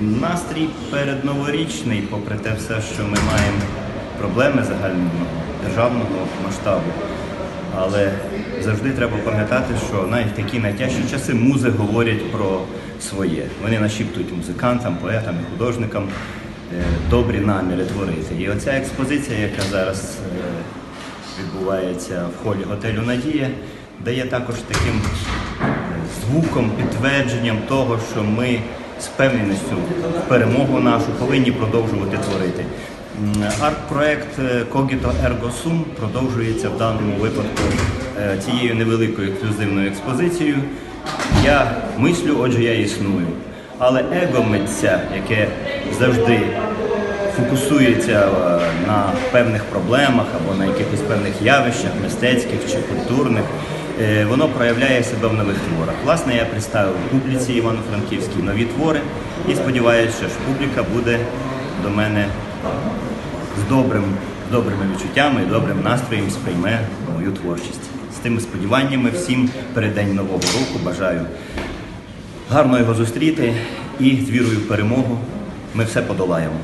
Настрій передноворічний, попри те все, що ми маємо проблеми загального державного масштабу. Але завжди треба пам'ятати, що навіть в такі найтяжчі часи музи говорять про своє. Вони нашіптують музикантам, поетам і художникам е, добрі наміри творити. І оця експозиція, яка зараз е, відбувається в холі готелю Надія, дає також таким е, звуком, підтвердженням того, що ми з певністю перемогу нашу повинні продовжувати творити. Арт-проект е, Cogito Ergo Sum продовжується в даному випадку е, цією невеликою ексклюзивною експозицією. Я мислю, отже, я існую. Але его митця, яке завжди фокусується е, на певних проблемах або на якихось певних явищах, мистецьких чи культурних, воно проявляє себе в нових творах. Власне, я представив публіці Івано-Франківській нові твори і сподіваюся, що ж публіка буде до мене з добрим, добрими відчуттями і добрим настроєм сприйме мою творчість. З тими сподіваннями всім перед день нового року бажаю гарно його зустріти і з вірою в перемогу ми все подолаємо.